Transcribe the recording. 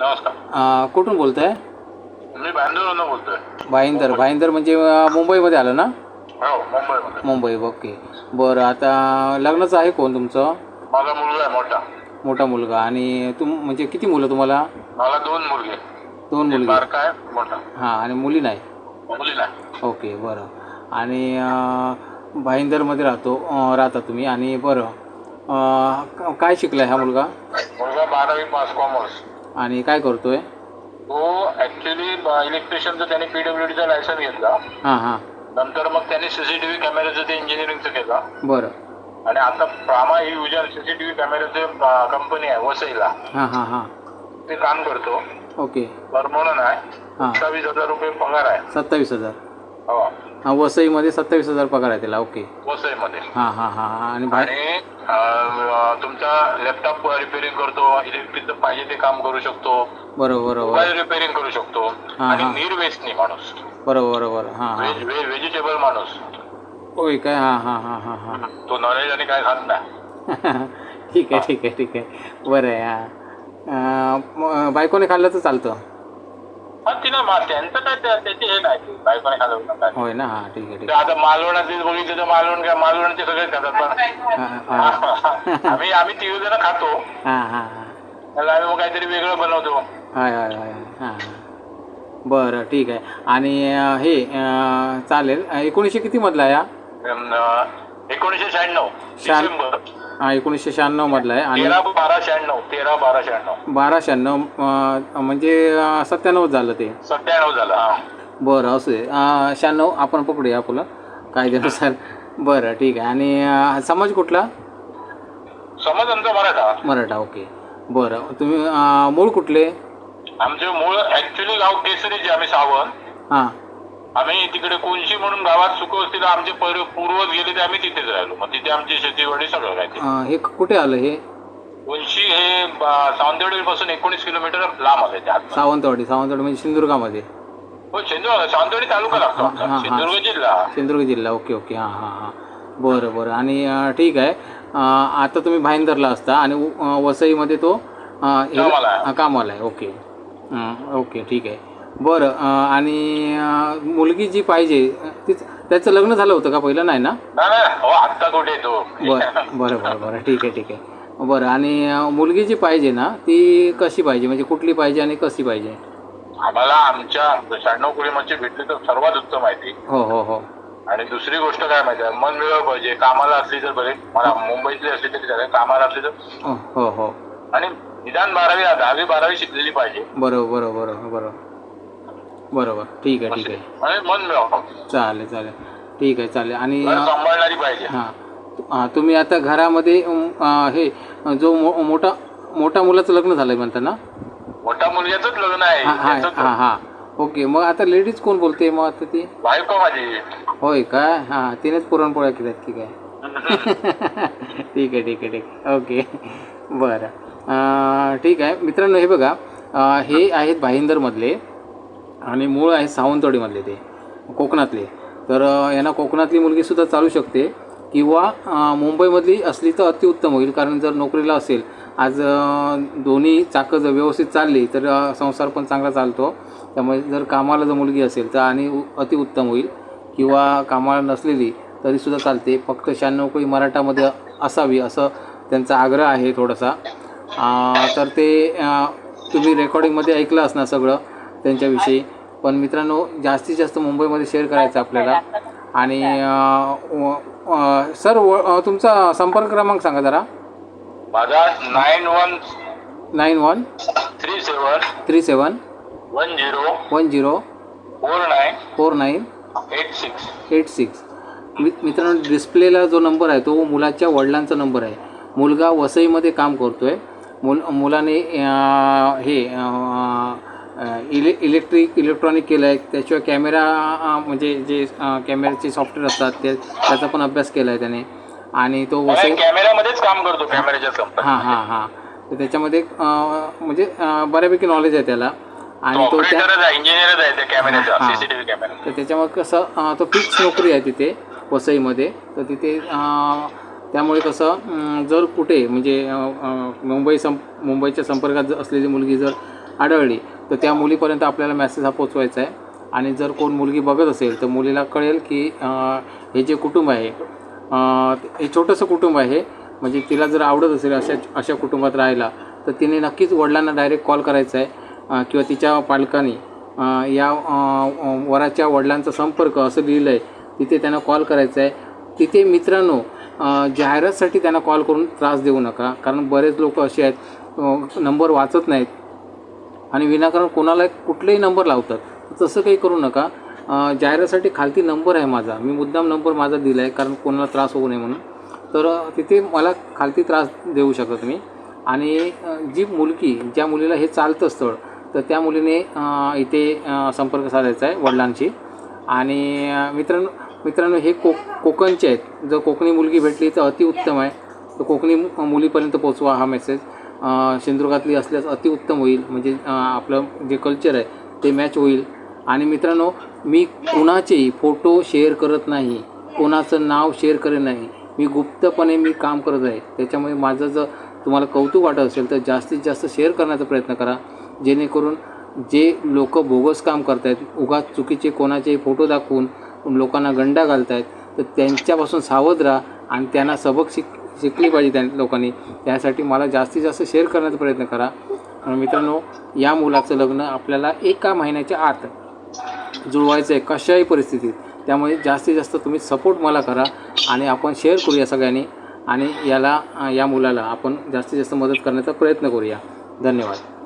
नमस्कार. कुठून बोलताय? मी भांडूरवरून बोलतोय. भाईंदर. भाईंदर म्हणजे मुंबईमध्ये आलं ना? हो मुंबईमध्ये. मुंबई ओके. बरं आता लग्नाचं आहे कोण तुमचं? माझा मुलगा आहे मोठा. मोठा मुलगा. आणि तुम म्हणजे किती मुलं तुम्हाला? मला दोन मुलगे. दोन मुलगी. आहे हां आणि मुली नाही? मुली नाही. ओके बरं. आणि भाईंदरमध्ये राहतो राहता तुम्ही. आणि बरं काय शिकलाय हा मुलगा? मुलगा बारावी पास कॉमर्स. आणि काय करतोय? तो ऍक्च्युली इलेक्ट्रिशियनचं त्याने पीडब्ल्यूडीचा लायसन घेतला. हां हां. नंतर मग त्याने सीसीटीव्ही कॅमेऱ्याचं ते इंजिनिअरिंगचं केलं. बरं. आणि आता प्रामा ही युजर सीसीटीव्ही कॅमेऱ्याचे कंपनी आहे वसईला हां हां हां. ते काम करतो. ओके. परमनंट आहे हां. सत्तावीस हजार रुपये पगार आहे. सत्तावीस हजार. हो. हां वसईमध्ये सत्तावीस हजार पगार आहे त्याला ओके. वसईमध्ये. हां हां हां हां आणि बाहेर? आणि अं, तुमचा लॅपटॉप रिपेअरिंग करतो इलेक्ट्रिकचं पाहिजे ते काम करू शकतो. बरोबर बरोबर. मोबाईल रिपेअरिंग करू शकतो. हा, आणि हा. माणूस. बरोबर बरोबर. हां हां. व्हेज व्हेजिटेबल माणूस. होय काय? हां हां हां हां हां. तो नॉलेज आणि काय खात नाही. ठीक आहे ठीक आहे ठीक आहे. बरं आहे हां. बायकोने खाल्लं तर चालतं. तिला त्यांचं काय त्या- त्याची हे नाही. बायकोने खाल्लं काय? होय ना? हां ठीक आहे ठीक ते आता मालवणाचे बघितलं तर मालवण काय मालवणचे सगळेच खातात पण हां हां आम्ही आम्ही तिघ जण खातो. हां हां हां. त्याला आम्ही मग काहीतरी वेगळं बनवतो. हाय हाय हाय. हां हां. बरं ठीक आहे. आणि अं, हे अं, चालेल. अं, एकोणीसशे कितीमधला आहे हा अं, एकोणीसशे शहाण्णव शहाण्णव. डिसेंबर. हा एकोणीसशे शहाण्णवमधला आहे. आणि तेरा बारा शहाण्णव तेरा बारा शहाण्णव. बारा शहाण्णव अं, म्हणजे अं, सत्त्याण्णव झालं ते. सत्त्याण्णव झालं हा. बरं असू दे. अं, शहाण्णव आपण पकडूया आपलं. कायद्यानुसार बरं ठीक आहे. आणि अं, समाज कुठला? समज आमचा मराठा. मराठा ओके. बरं तुम्ही अं, मूळ कुठले? आमचे मूळ ऍक्च्युली गाव केसरीचे आम्ही सावंत. हां. आम्ही तिकडे कोणशी म्हणून गावात सुखवस्तीला आमचे पहिले पूर्वज गेले ते आम्ही तिथेच राहिलो. मग तिथे आमची शेतीवाडी सगळं काय ते. अं, हे कुठे आलं हे? कोणशी हे सावंतवाडी पासून एकोणीस किलोमीटर लांब आले ते आतमध्ये. सावंतवाडी सावंतवाडी म्हणजे सिंधुदुर्गामध्ये? हो सिंधुदुर्ग सावंतवाडी तालुका लागतो हा, हा, आमचा. हा. सिंधुदुर्ग जिल्हा. सिंधुदुर्ग जिल्हा ओके ओके. हां हां हां. बरं बरं. आणि अं, ठीक आहे. अं, आता तुम्ही भाईंदरला असता आणि उ- अं, वसईमध्ये तो अं, हे- कामाला आहे. हा, कामाला आहे. ओके. हं, ओके ठीक आहे. बरं आणि मुलगी जी पाहिजे तीच त्याचं लग्न झालं होतं का पहिलं? नाही ना? हो आत्ता कुठे येतो बरं बरं बरं बरं ठीक आहे ठीक आहे. बरं आणि मुलगी जी पाहिजे ना ती कशी पाहिजे? म्हणजे कुठली पाहिजे आणि कशी पाहिजे? आम्हाला आमच्या शहाण्णव कुळीमध्ये भेटली तर सर्वात उत्तम माहिती हो हो हो. आणि दुसरी गोष्ट काय माहिती आहे? मन मिळवलं पाहिजे. कामाला असली तर बरे. मला मुंबईतली असली तरी चालेल. कामाला असली तर. हो हो हो. आणि निदान बारावी दहावी बारावी शिकलेली पाहिजे. बरोबर बरोबर बरोबर. बरोबर. ठीक आहे ठीक आहे. मन मिळव चालेल चालेल. ठीक आहे चालेल. आणि घर सांभाळणारी पाहिजे. हां. हां तुम्ही आता घरामध्ये अं, हे जो मो मोठा मोठ्या मुलाचं लग्न झालं आहे म्हणता ना? मोठ्या मुलग्याच लग्न आहे. हां हां हां हां. ओके मग आता लेडीज कोण बोलते मग आता ती? बायको माझी. होय काय हां तिनेच पुरणपोळ्या केल्यात की काय? ठीक आहे ठीक आहे ठीक आहे. ओके. बरं. अं, ठीक आहे. मित्रांनो हे बघा. अं, हे आहेत भाईंदरमधले. आणि मूळ आहे सावंतवाडीमधले ते कोकणातले. तर यांना कोकणातली मुलगीसुद्धा चालू शकते किंवा मुंबईमधली असली तर अतिउत्तम होईल. कारण जर नोकरीला असेल आज दोन्ही चाकं जर व्यवस्थित चालली तर संसार पण चांगला चालतो. त्यामुळे जर कामाला जर मुलगी असेल तर आणि उ- अतिउत्तम होईल. किंवा कामाला नसलेली तरीसुद्धा चालते. फक्त शहाण्णव कोळी मराठामध्ये असावी असं त्यांचा आग्रह आहे थोडासा. तर ते तुम्ही रेकॉर्डिंगमध्ये ऐकलं असणार सगळं त्यांच्याविषयी. पण मित्रांनो जास्तीत जास्त मुंबईमध्ये शेअर करायचं आपल्याला. आणि अं, सर तुमचा संपर्क क्रमांक सांगा जरा. माझा nine one nine one three seven three seven one zero one zero four nine four nine eight six. Eight six. मि मित्रांनो डिस्प्लेला जो नंबर आहे तो मुलाच्या वडिलांचा नंबर आहे. मुलगा वसईमध्ये काम करतो आहे मुल मुलाने हे इले इलेक्ट्रिक इलेक्ट्रॉनिक केलं आहे त्याशिवाय कॅमेरा म्हणजे जे कॅमेऱ्याचे सॉफ्टवेअर असतात ते त्याचा पण अभ्यास केला आहे त्याने. आणि तो वसई कॅमेऱ्यामध्येच काम करतो कॅमेऱ्याच्या कंपनी हां हां हां. तर त्याच्यामध्ये म्हणजे बऱ्यापैकी नॉलेज आहे त्याला. आणि तो त्या तर त्याच्यामुळे कसं तो फिक्स नोकरी आहे तिथे वसईमध्ये. तर तिथे त्यामुळे कसं जर कुठे म्हणजे मुंबई सं मुंबईच्या संपर्कात जर असलेली मुलगी जर आढळली तर त्या मुलीपर्यंत आपल्याला मेसेज हा पोचवायचा आहे. आणि जर कोण मुलगी बघत असेल तर मुलीला कळेल की हे जे कुटुंब आहे हे छोटंसं कुटुंब आहे म्हणजे तिला जर आवडत असेल अशा अशा कुटुंबात राहायला तर तिने नक्कीच वडिलांना डायरेक्ट कॉल करायचा आहे किंवा तिच्या पालकांनी या वराच्या वडिलांचा संपर्क असं लिहिलं आहे तिथे त्यांना कॉल करायचा आहे. तिथे मित्रांनो जाहिरातसाठी त्यांना कॉल करून त्रास देऊ नका कारण बरेच लोक असे आहेत नंबर वाचत नाहीत आणि विनाकारण कोणाला कुठलेही नंबर लावतात. तसं काही करू नका. जाहिरासाठी जाहिरातीसाठी खालती नंबर आहे माझा. मी मुद्दाम नंबर माझा दिला आहे कारण कोणाला त्रास होऊ नये म्हणून. तर तिथे मला खालती त्रास देऊ शकता तुम्ही आणि जी मुलगी ज्या मुलीला हे चालतं स्थळ तर त्या मुलीने इथे संपर्क साधायचा आहे वडिलांशी. आणि मित्रांनो मित्रांनो हे को कोकणचे आहेत. जर कोकणी मुलगी भेटली तर अतिउत्तम आहे. तर कोकणी मु- मुलीपर्यंत पोचवा हा मेसेज सिंधुदुर्गातली असल्यास अतिउत्तम होईल. म्हणजे आपलं जे कल्चर आहे ते मॅच होईल. आणि मित्रांनो मी कुणाचेही फोटो शेअर करत नाही. कोणाचं नाव शेअर करत नाही. मी गुप्तपणे मी काम करत आहे. त्याच्यामुळे माझं जर तुम्हाला कौतुक वाटत असेल तर जास्तीत जास्त शेअर करण्याचा प्रयत्न करा. जेणेकरून जे लोक बोगस काम करत आहेत उगाच चुकीचे कोणाचे फोटो दाखवून लोकांना गंडा घालत आहेत तर त्यांच्यापासून सावध राहा आणि त्यांना सबक शिक शिकली पाहिजे त्या लोकांनी. त्यासाठी मला जास्तीत जास्त शेअर करण्याचा प्रयत्न करा. आणि मित्रांनो या मुलाचं लग्न आपल्याला एका महिन्याच्या आत जुळवायचं आहे कशाही परिस्थितीत. त्यामुळे जास्तीत जास्त तुम्ही सपोर्ट मला करा आणि आपण शेअर करूया सगळ्यांनी. आणि याला या मुलाला आपण जास्तीत जास्त मदत करण्याचा प्रयत्न करूया. धन्यवाद.